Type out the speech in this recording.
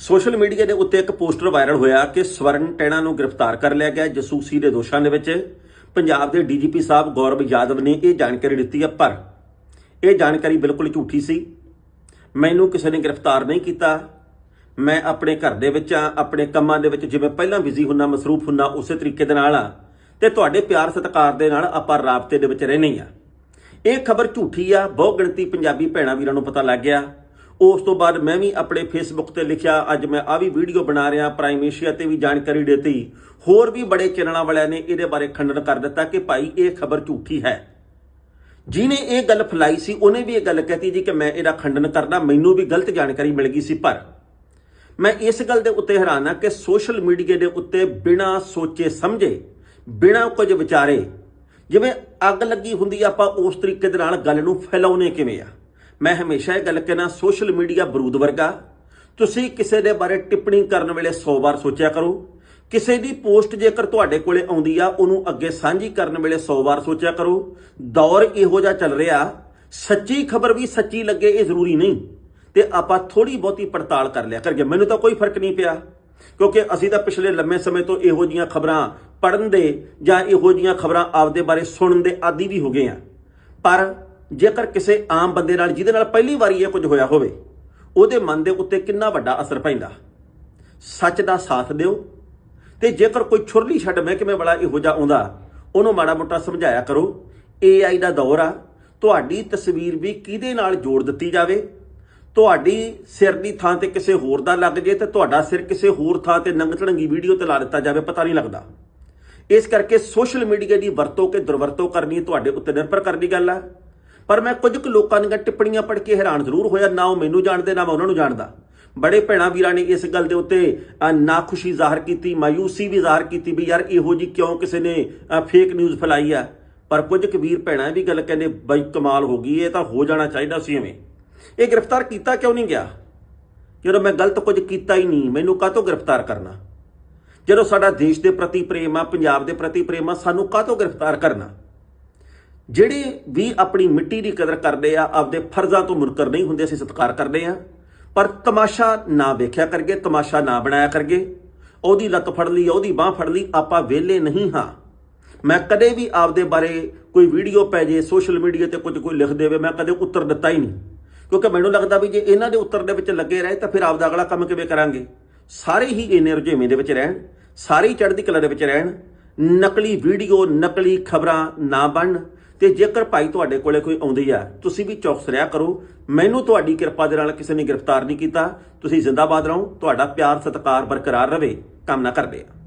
Social media ਦੇ ਉੱਤੇ ਇੱਕ ਪੋਸਟਰ ਵਾਇਰਲ ਹੋਇਆ ਕਿ ਸਵਰਨ ਟੈਣਾ ਨੂੰ ਗ੍ਰਿਫਤਾਰ ਕਰ ਲਿਆ ਗਿਆ ਜਸੂਸੀ ਦੇ ਦੋਸ਼ਾਂ ਦੇ ਵਿੱਚ। ਪੰਜਾਬ ਦੇ ਡੀਜੀਪੀ ਸਾਹਿਬ ਗੌਰਵ ਯਾਦਵ ਨੇ ਇਹ ਜਾਣਕਾਰੀ ਦਿੱਤੀ ਹੈ, ਪਰ ਇਹ ਜਾਣਕਾਰੀ ਬਿਲਕੁਲ ਝੂਠੀ ਸੀ। ਮੈਨੂੰ ਕਿਸੇ ਨੇ ਗ੍ਰਿਫਤਾਰ ਨਹੀਂ ਕੀਤਾ। ਮੈਂ ਆਪਣੇ ਘਰ ਦੇ ਵਿੱਚ ਆ ਆਪਣੇ ਕੰਮਾਂ ਦੇ ਵਿੱਚ ਜਿਵੇਂ ਪਹਿਲਾਂ ਬਿਜ਼ੀ ਹੁੰਨਾ, ਮਸਰੂਫ ਹੁੰਨਾ, ਉਸੇ ਤਰੀਕੇ ਦੇ ਨਾਲ ਆ ਤੇ ਤੁਹਾਡੇ ਪਿਆਰ ਸਤਿਕਾਰ ਦੇ ਨਾਲ ਆਪਾਂ ਰਾਬਤੇ ਦੇ ਵਿੱਚ ਰਹਿੰਦੇ ਆ ਇਹ ਖਬਰ ਝੂਠੀ ਆ ਬਹੁ ਗਿਣਤੀ ਪੰਜਾਬੀ ਭੈਣਾਂ ਵੀਰਾਂ ਨੂੰ ਪਤਾ ਲੱਗ ਗਿਆ। ਉਸ ਤੋਂ ਬਾਅਦ ਮੈਂ ਵੀ ਆਪਣੇ ਫੇਸਬੁੱਕ ਤੇ ਲਿਖਿਆ, ਅੱਜ ਮੈਂ ਆ ਵੀ ਵੀਡੀਓ ਬਣਾ ਰਿਹਾ ਪ੍ਰਾਈਮ ਏਸ਼ੀਆ ਤੇ ਵੀ ਜਾਣਕਾਰੀ ਦਿੱਤੀ। ਹੋਰ ਵੀ ਬੜੇ ਚੈਨਲਾਂ ਵਾਲਿਆਂ ਨੇ ਇਹਦੇ ਬਾਰੇ ਖੰਡਨ ਕਰ ਦਿੱਤਾ ਕਿ ਭਾਈ ਇਹ ਖਬਰ ਝੂਠੀ ਹੈ। ਜਿਨੇ ਇਹ ਗੱਲ ਫੈਲਾਈ ਸੀ, ਉਹਨੇ ਵੀ ਇਹ ਗੱਲ ਕਹਿਤੀ ਜੀ ਕਿ ਮੈਂ ਇਹਦਾ ਖੰਡਨ ਕਰਦਾ, ਮੈਨੂੰ ਵੀ ਗਲਤ ਜਾਣਕਾਰੀ ਮਿਲ ਗਈ ਸੀ, ਪਰ ਮੈਂ ਇਸ ਗੱਲ ਦੇ ਉੱਤੇ ਹੈਰਾਨ ਹਾਂ ਕਿ ਸੋਸ਼ਲ ਮੀਡੀਆ ਦੇ ਉੱਤੇ ਬਿਨਾਂ ਸੋਚੇ ਸਮਝੇ, ਬਿਨਾਂ ਕੁਝ ਵਿਚਾਰੇ, ਜਿਵੇਂ ਅੱਗ ਲੱਗੀ ਹੁੰਦੀ ਆਪਾਂ ਉਸ ਤਰੀਕੇ ਦੇ ਨਾਲ ਗੱਲ ਨੂੰ ਫੈਲਾਉਨੇ ਕਿਵੇਂ ਆ? ਮੈਂ ਹਮੇਸ਼ਾ ਇਹ ਗੱਲ ਕਹਿਣਾ ਸੋਸ਼ਲ ਮੀਡੀਆ ਬਰੂਦ ਵਰਗਾ। ਤੁਸੀਂ ਕਿਸੇ ਦੇ ਬਾਰੇ ਟਿੱਪਣੀ ਕਰਨ ਵੇਲੇ 100 ਵਾਰ ਸੋਚਿਆ ਕਰੋ। ਕਿਸੇ ਦੀ ਪੋਸਟ ਜੇਕਰ ਤੁਹਾਡੇ ਕੋਲੇ ਆਉਂਦੀ ਆ, ਉਹਨੂੰ ਅੱਗੇ ਸਾਂਝੀ ਕਰਨ ਵੇਲੇ 100 ਵਾਰ ਸੋਚਿਆ ਕਰੋ। ਦੌਰ ਇਹੋ ਜਿਹਾ ਚੱਲ ਰਿਹਾ। ਸੱਚੀ ਖਬਰ ਵੀ ਸੱਚੀ ਲੱਗੇ ਇਹ ਜ਼ਰੂਰੀ ਨਹੀਂ। ਤੇ ਆਪਾਂ ਥੋੜੀ ਬਹੁਤੀ ਪੜਤਾਲ ਕਰ ਲਿਆ ਕਰਕੇ ਮੈਨੂੰ ਤਾਂ ਕੋਈ ਫ਼ਰਕ ਨਹੀਂ ਪਿਆ। ਕਿਉਂਕਿ ਅਸੀਂ ਤਾਂ ਪਿਛਲੇ ਲੰਮੇ ਸਮੇਂ ਤੋਂ ਇਹੋ ਜੀਆਂ ਖਬਰਾਂ ਪੜਨ ਦੇ ਜਾਂ ਇਹੋ ਜੀਆਂ ਖਬਰਾਂ ਆਪਦੇ ਬਾਰੇ ਸੁਣਨ ਦੇ ਆਦੀ ਵੀ ਹੋ ਗਏ ਆ। ਪਰ ਜੇਕਰ ਕਿਸੇ ਆਮ ਬੰਦੇ ਨਾਲ ਜਿਹਦੇ ਨਾਲ ਪਹਿਲੀ ਵਾਰੀ ਇਹ ਕੁਝ ਹੋਇਆ ਹੋਵੇ, ਉਹਦੇ ਮਨ ਦੇ ਉੱਤੇ ਕਿੰਨਾ ਵੱਡਾ ਅਸਰ ਪੈਂਦਾ? ਸੱਚ ਦਾ ਸਾਥ ਦਿਓ। ਤੇ ਜੇਕਰ ਕੋਈ ਛੁਰਲੀ ਛੱਡ ਮਹਿਕਮੇ ਵਾਲਾ ਇਹੋ ਜਿਹਾ ਆਉਂਦਾ, ਉਹਨੂੰ ਮਾੜਾ ਮੋਟਾ ਸਮਝਾਇਆ ਕਰੋ AI ਦਾ ਦੌਰ ਆ, ਤੁਹਾਡੀ ਤਸਵੀਰ ਵੀ ਕਿਹਦੇ ਨਾਲ ਜੋੜ ਦਿੱਤੀ ਜਾਵੇ? ਤੁਹਾਡੀ ਸਿਰ ਦੀ ਥਾਂ ਤੇ ਕਿਸੇ ਹੋਰ ਦਾ ਲੱਗ ਜੇ ਤੇ ਤੁਹਾਡਾ ਸਿਰ ਕਿਸੇ ਹੋਰ ਥਾਂ ਤੇ ਨੰਗ ਝੜੰਗੀ ਵੀਡੀਓ ਤੇ ਲਾ ਦਿੱਤਾ ਜਾਵੇ, ਪਤਾ ਨਹੀਂ ਲੱਗਦਾ। ਇਸ ਕਰਕੇ ਸੋਸ਼ਲ ਮੀਡੀਆ ਦੀ ਵਰਤੋਂ ਕਿ ਦੁਰਵਰਤੋਂ ਕਰਨੀ ਤੁਹਾਡੇ ਉੱਤੇ ਨਿਰਭਰ ਕਰਦੀ ਗੱਲ ਆ। ਪਰ ਮੈਂ ਕੁਝ ਕੁ ਲੋਕਾਂ ਦੀਆਂ ਟਿੱਪਣੀਆਂ ਪੜ੍ਹ ਕੇ ਹੈਰਾਨ ਜ਼ਰੂਰ ਹੋਇਆ ਨਾ ਉਹ ਮੈਨੂੰ ਜਾਣਦੇ ਨਾ ਮੈਂ ਉਹਨਾਂ ਨੂੰ ਜਾਣਦਾ। ਬੜੇ ਭੈਣਾ ਵੀਰਾਂ ਨੇ ਇਸ ਗੱਲ ਦੇ ਉੱਤੇ ਅ, ਨਾਖੁਸ਼ੀ ਜ਼ਾਹਰ ਕੀਤੀ ਮਾਯੂਸੀ ਵੀ ਜ਼ਾਹਰ ਕੀਤੀ ਵੀ ਯਾਰ ਇਹੋ ਜੀ ਕਿਉਂ ਕਿਸੇ ਨੇ ਫੇਕ ਨਿਊਜ਼ ਫੈਲਾਈ ਆ? ਪਰ ਕੁਝ ਕੁ ਵੀਰ ਭੈਣਾਂ ਇਹ ਵੀ ਗੱਲ ਕਹਿੰਦੇ ਬਈ ਕਮਾਲ ਹੋ ਗਈ ਇਹ ਤਾਂ ਹੋ ਜਾਣਾ ਚਾਹੀਦਾ ਸੀ ਐਵੇਂ। ਇਹ ਗ੍ਰਿਫਤਾਰ ਕੀਤਾ ਕਿਉਂ ਨਹੀਂ ਗਿਆ? ਜਦੋਂ ਮੈਂ ਗਲਤ ਕੁਝ ਕੀਤਾ ਹੀ ਨਹੀਂ ਮੈਨੂੰ ਕਾਹਤੋਂ ਗ੍ਰਿਫਤਾਰ ਕਰਨਾ? ਜਦੋਂ ਸਾਡਾ ਦੇਸ਼ ਦੇ ਪ੍ਰਤੀ ਪ੍ਰੇਮ ਆ ਪੰਜਾਬ ਦੇ ਪ੍ਰਤੀ ਪ੍ਰੇਮ ਆ ਸਾਨੂੰ ਕਾਹਤੋਂ ਗ੍ਰਿਫਤਾਰ ਕਰਨਾ? ਜਿਹੜੇ ਵੀ ਆਪਣੀ ਮਿੱਟੀ ਦੀ ਕਦਰ ਕਰਦੇ ਆ, ਆਪਦੇ ਫਰਜ਼ਾਂ ਤੋਂ ਮੁਨਕਰ ਨਹੀਂ ਹੁੰਦੇ, ਅਸੀਂ ਸਤਿਕਾਰ ਕਰਦੇ ਆ। ਪਰ ਤਮਾਸ਼ਾ ਨਾ ਵੇਖਿਆ ਕਰਗੇ ਤਮਾਸ਼ਾ ਨਾ ਬਣਾਇਆ ਕਰਗੇ ਉਹਦੀ ਲੱਤ ਫੜ ਲਈ, ਉਹਦੀ ਬਾਹ ਫੜ ਲਈ, ਆਪਾਂ ਵਿਹਲੇ ਨਹੀਂ ਹਾਂ। ਮੈਂ ਕਦੇ ਵੀ ਆਪਦੇ ਬਾਰੇ ਕੋਈ ਵੀਡੀਓ ਪੈ ਜੇ, ਸੋਸ਼ਲ ਮੀਡੀਆ ਤੇ ਕੁਝ ਕੋਈ ਲਿਖ ਦੇਵੇ, ਮੈਂ ਕਦੇ ਉੱਤਰ ਦਿੱਤਾ ਹੀ ਨਹੀਂ। ਕਿਉਂਕਿ ਮੈਨੂੰ ਲੱਗਦਾ ਵੀ ਜੇ ਇਹਨਾਂ ਦੇ ਉੱਤਰ ਦੇ ਵਿੱਚ ਲੱਗੇ ਰਹੇ, ਤਾਂ ਫਿਰ ਆਪਦਾ ਅਗਲਾ ਕੰਮ ਕਿਵੇਂ ਕਰਾਂਗੇ? ਸਾਰੇ ਹੀ ਇੰਨੇ ਰੁਝੇਵੇਂ ਦੇ ਵਿੱਚ ਰਹਿਣ, ਸਾਰੇ ਹੀ ਚੜ੍ਹਦੀ ਕਲਾ ਦੇ ਵਿੱਚ ਰਹਿਣ। ਨਕਲੀ ਵੀਡੀਓ, ਨਕਲੀ ਖਬਰਾਂ ਨਾ ਬਣਨ ਤੇ ਜੇਕਰ ਭਾਈ ਤੁਹਾਡੇ ਕੋਲੇ ਕੋਈ ਆਉਂਦੀ ਆ, ਤੁਸੀਂ ਵੀ ਚੌਕਸ ਰਿਹਾ ਕਰੋ। ਮੈਨੂੰ ਤੁਹਾਡੀ ਕਿਰਪਾ ਦੇ ਨਾਲ ਕਿਸੇ ਨੇ ਗ੍ਰਿਫਤਾਰ ਨਹੀਂ ਕੀਤਾ। ਤੁਸੀਂ ਜ਼ਿੰਦਾਬਾਦ ਰਹੋ, ਤੁਹਾਡਾ ਪਿਆਰ ਸਤਿਕਾਰ ਬਰਕਰਾਰ ਰਵੇ ਕਾਮਨਾ ਕਰਦੇ ਆ।